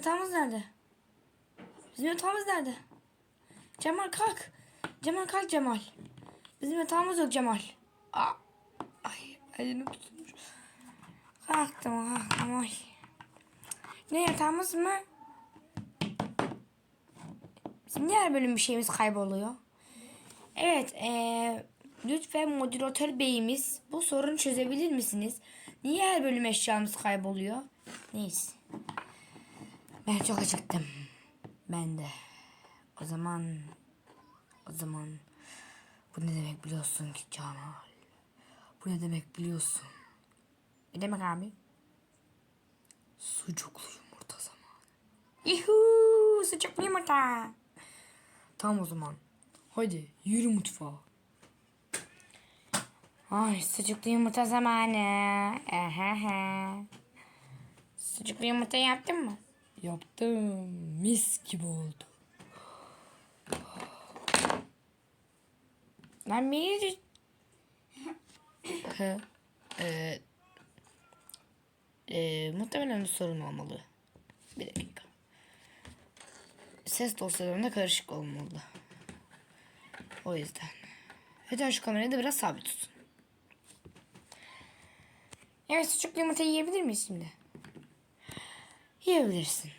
yatağımız nerede? Bizim yatağımız nerede? Cemal kalk. Cemal kalk Cemal. Bizim yatağımız yok Cemal. Aa, ay elini tutmuş. Kalktım kalktım ay. Ne yatağımız mı? Bizim her bölüm bir şeyimiz kayboluyor? Evet, eee lütfen moderatör beyimiz bu sorunu çözebilir misiniz? Niye her bölüm eşyamız kayboluyor? Neyse. Ben çok acıktım. Ben de. O zaman o zaman bu ne demek biliyorsun ki Cemal? Bu ne demek biliyorsun? Ne demek abi? Sucuklu yumurta zamanı. Yuhuu sucuklu yumurta. Tamam o zaman. Hadi yürü mutfağa. Ay sucuklu yumurta zamanı. Ehehe. Sucuklu yumurta yaptın mı? Yaptım. Mis gibi oldu. Bir... Hı. Ee, ee, muhtemelen bir sorun olmalı. Bir dakika. Ses dosyalarında karışık olmalı. O yüzden. Lütfen şu kamerayı da biraz sabit tutun. Evet sucuklu yumurta yiyebilir miyiz şimdi? Yiyebilirsin.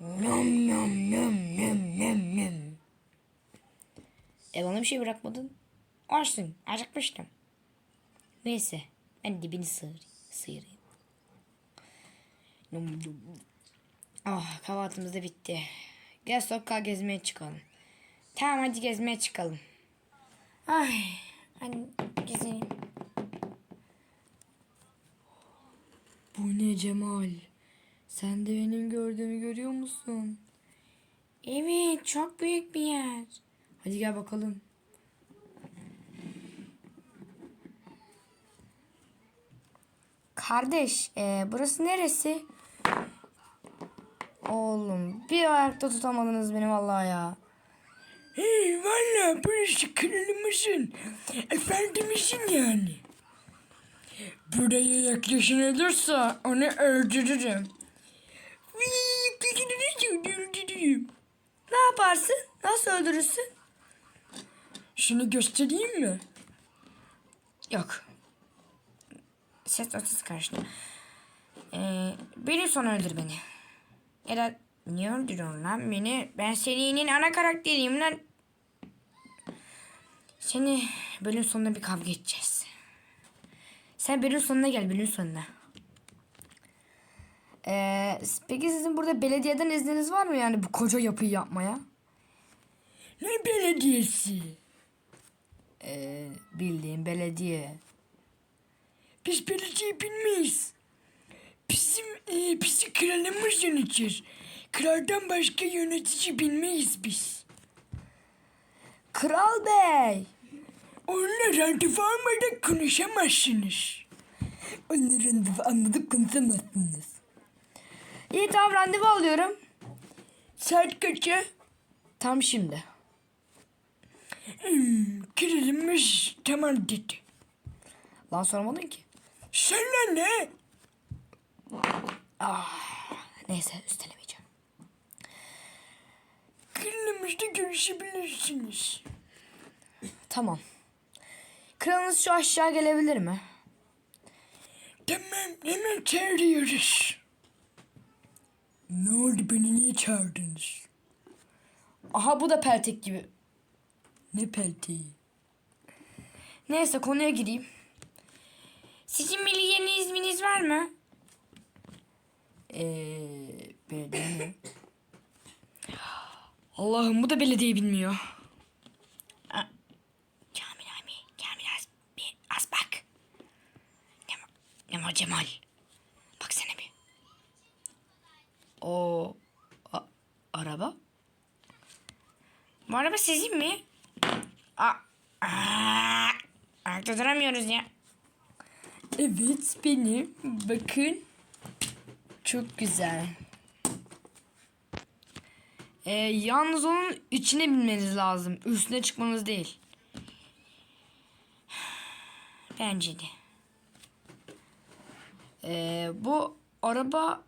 Nom nom nom nom nom nom. E bana bir şey bırakmadın. Açtın. Acıkmıştım. Neyse. Ben dibini sıyır, sıyırayım. Nom nom. Ah kahvaltımız da bitti. Gel sokağa gezmeye çıkalım. Tamam hadi gezmeye çıkalım. Ay. Hadi gezeyim. Bu ne Cemal? Sen de benim gördüğümü görüyor musun? Evet, çok büyük bir yer. Hadi gel bakalım. Kardeş, e, burası neresi? Oğlum, bir ayakta tutamadınız beni vallahi ya. Hey valla burası kralımızın. Efendimizin yani. Buraya yaklaşın olursa onu öldürürüm. Öldürürüm. Ne yaparsın? Nasıl öldürürsün? Şunu göstereyim mi? Yok. Ses ötesi karıştı. Ee, beni son öldür beni. Ya da niye öldürüyorsun lan beni? Ben serinin ana karakteriyim lan. Seni bölüm sonunda bir kavga edeceğiz. Sen bölüm sonuna gel bölüm sonuna. Ee, peki sizin burada belediyeden izniniz var mı yani bu koca yapıyı yapmaya? Ne belediyesi? Ee, bildiğim belediye. Biz belediye bilmeyiz. Bizim e, bizi kralımız yönetir. Kraldan başka yönetici bilmeyiz biz. Kral Bey. Onunla randevu almadan konuşamazsınız. Onunla randevu almadan konuşamazsınız. İyi tamam randevu alıyorum. Saat kaça? Tam şimdi. Kralımız tamam dedi. Lan sormadın ki. Sana ne? Neyse üstelemeyeceğim. Kralımızla görüşebilirsiniz. Tamam. Kralınız şu aşağı gelebilir mi? Tamam hemen çağırıyoruz. Ne oldu beni niye çağırdınız? Aha bu da peltek gibi. Ne pelteği? Neyse konuya gireyim. Sizin milli yeni isminiz var mı? Eee belediye mi? Allah'ım bu da belediye bilmiyor. Aa, Kamil abi, Kamil az, bir, az bak. Ne, var- ne var Cemal? O a- araba? Bu araba sizin mi? Aa, aa, ayakta duramıyoruz ya. Evet benim. Bakın. Çok güzel. Ee, yalnız onun içine binmeniz lazım. Üstüne çıkmanız değil. Bence de. Ee, bu araba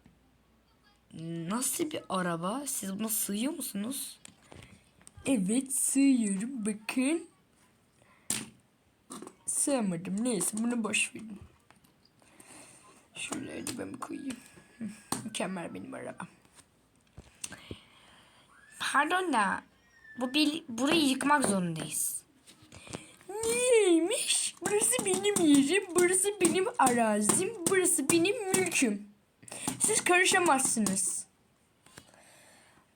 nasıl bir araba? Siz buna sığıyor musunuz? Evet sığıyorum bakın. Sığamadım neyse bunu boş verin. Şöyle elime koyayım. Mükemmel benim arabam. Pardon da bu bir, burayı yıkmak zorundayız. Niyeymiş? Burası benim yerim, burası benim arazim, burası benim mülküm. Siz karışamazsınız.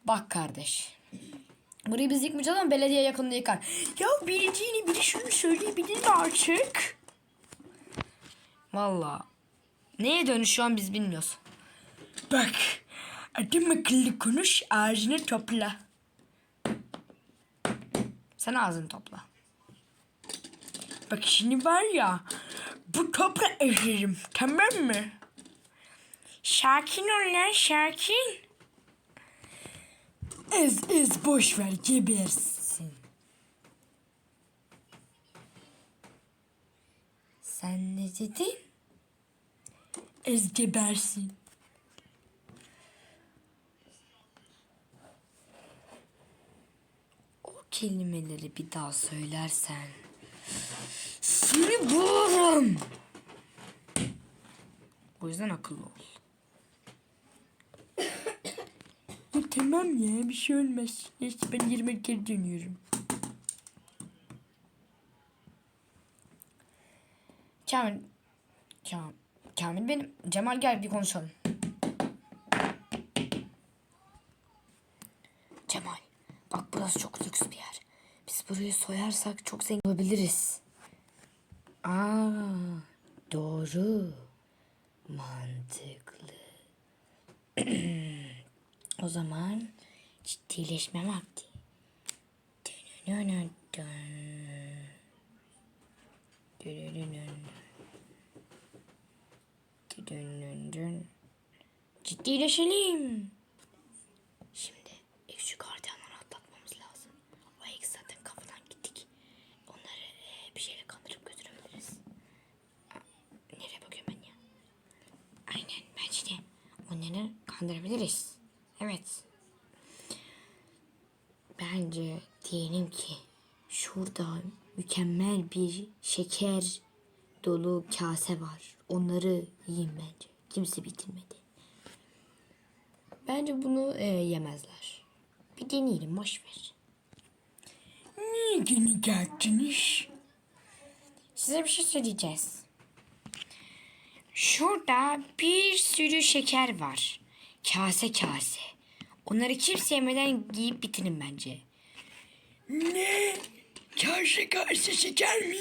Bak kardeş. Burayı biz yıkmayacağız ama belediye yakında yıkar. Ya bileceğini biri şunu söyleyebilir mi artık? Valla. Neye dönüşüyor an biz bilmiyoruz. Bak, adam akıllı konuş, ağzını topla. Sen ağzını topla. Bak şimdi var ya, bu topla ezerim, tamam mı? Sakin ol lan sakin. Ez ez boş ver, gebersin. Sen ne dedin? Ez gebersin. O kelimeleri bir daha söylersen seni boğarım. O yüzden akıllı ol. Ya tamam ya, bir şey olmaz. Neyse ben yerime geri dönüyorum. Kamil, Kamil, Kamil benim. Cemal gel bir konuşalım. Cemal, bak burası çok lüks bir yer. Biz burayı soyarsak çok zengin olabiliriz. Aa, doğru. Mantıklı. O zaman ciddileşme vakti. Dönönönön. Dönönönön. Dönönönön. Ciddileşelim. Şimdi eksi gardiyanları atlatmamız lazım. O eksi zaten kafadan gittik. Onları e, bir şeyle kandırıp götürebiliriz. Nereye bakıyorum ben ya? Aynen bence de. Onları kandırabiliriz. Evet. Bence diyelim ki şurada mükemmel bir şeker dolu kase var. Onları yiyin bence. Kimse bitirmedi. Bence bunu e, yemezler. Bir deneyelim boş ver. Niye gene geldiniz? Size bir şey söyleyeceğiz. Şurada bir sürü şeker var. Kase kase. Onları kimse yemeden giyip bitirin bence. Ne? Karşı karşı şeker mi?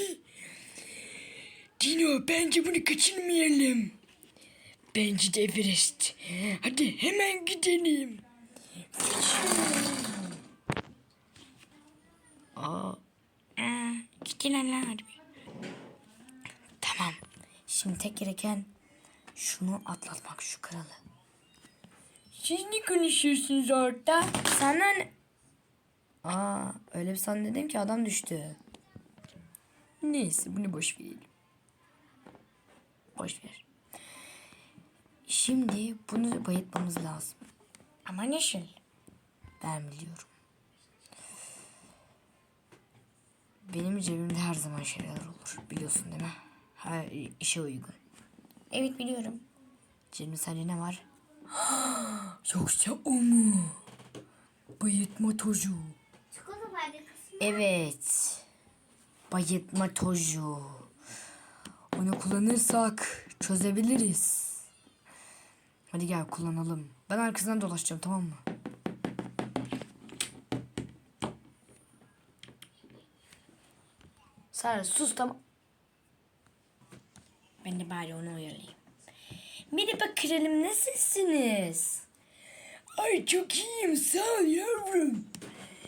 Dino bence bunu kaçırmayalım. Bence de Everest. Hadi hemen gidelim. Aa, aa, gidin Allah hadi. Tamam. Şimdi tek gereken şunu atlatmak şu kralı. Siz ne konuşuyorsunuz orada? Sana ne? Aa, öyle bir san dedim ki adam düştü. Neyse bunu boş verelim. Boş ver. Şimdi bunu bayıtmamız lazım. Ama nasıl? Ben biliyorum. Benim cebimde her zaman şeyler olur. Biliyorsun değil mi? Her işe uygun. Evet biliyorum. Cebimde sence ne var? Yoksa o mu? Bayıtma tozu. Çikolata fabrikası. Evet. Bayıtma tozu. Onu kullanırsak çözebiliriz. Hadi gel kullanalım. Ben arkasından dolaşacağım tamam mı? Sara sus tamam. Ben de bari onu uyarayım. Merhaba kralım nasılsınız? Ay çok iyiyim sağ ol yavrum.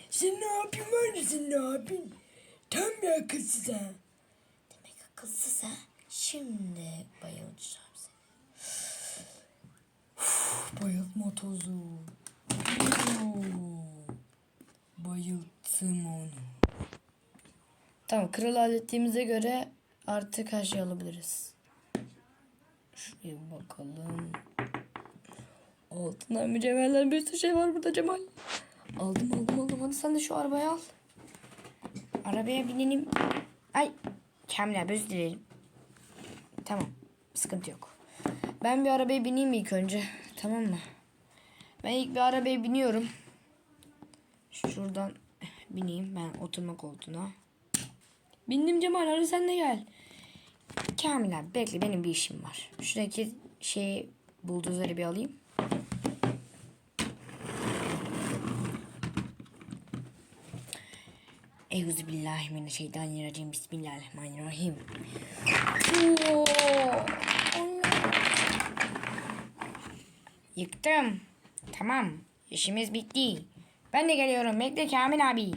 Sen ne yapıyorsun var sen ne yapıyorsun? Tam bir akılsız ha. Demek akılsız ha. Şimdi bayılacağım seni. Bayıltma tozu. Bayılttım onu. Tamam kralı hallettiğimize göre artık her şeyi alabiliriz. Şuraya bakalım. Altınlar mücevherler bir sürü şey var burada Cemal. Aldım aldım aldım. Hadi sen de şu arabayı al. Arabaya binelim. Ay. Abi özür dilerim. Tamam. Sıkıntı yok. Ben bir arabaya bineyim ilk önce. Tamam mı? Ben ilk bir arabaya biniyorum. Şuradan bineyim ben oturma koltuğuna. Bindim Cemal hadi sen de gel. Kamil abi bekle benim bir işim var. Şuradaki şeyi buldozları bir alayım. Euzubillahimineşşeytanirracim. Bismillahirrahmanirrahim. Oo. Yıktım. Tamam. İşimiz bitti. Ben de geliyorum. Bekle Kamil abi.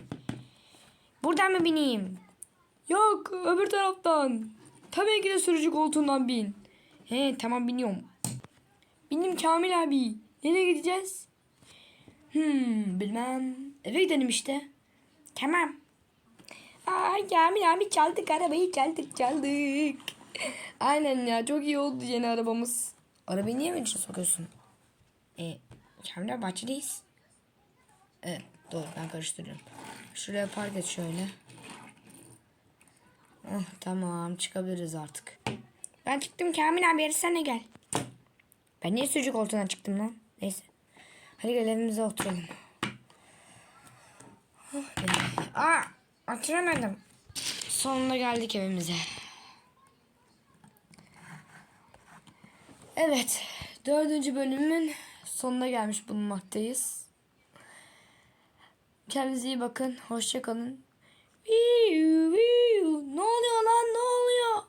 Buradan mı bineyim? Yok öbür taraftan. Tabii ki de sürücü koltuğundan bin. He tamam biniyorum. Bindim Kamil abi. Nereye gideceğiz? Hmm bilmem. Eve gidelim işte. Tamam. Ay Kamil abi çaldık arabayı çaldık çaldık. Aynen ya çok iyi oldu yeni arabamız. Arabayı niye önce sokuyorsun? E, Kamil abi bahçedeyiz. Evet doğru ben karıştırıyorum. Şuraya park et şöyle. Oh, tamam çıkabiliriz artık. Ben çıktım Kamil abi yarı sen de gel. Ben niye sürücü koltuğuna çıktım lan? Neyse. Hadi gel evimize oturalım. Oh. Aa, oturamadım. Sonunda geldik evimize. Evet. Dördüncü bölümün sonuna gelmiş bulunmaktayız. Kendinize iyi bakın. ウィーウィーウ、ne oluyor lan ne oluyor?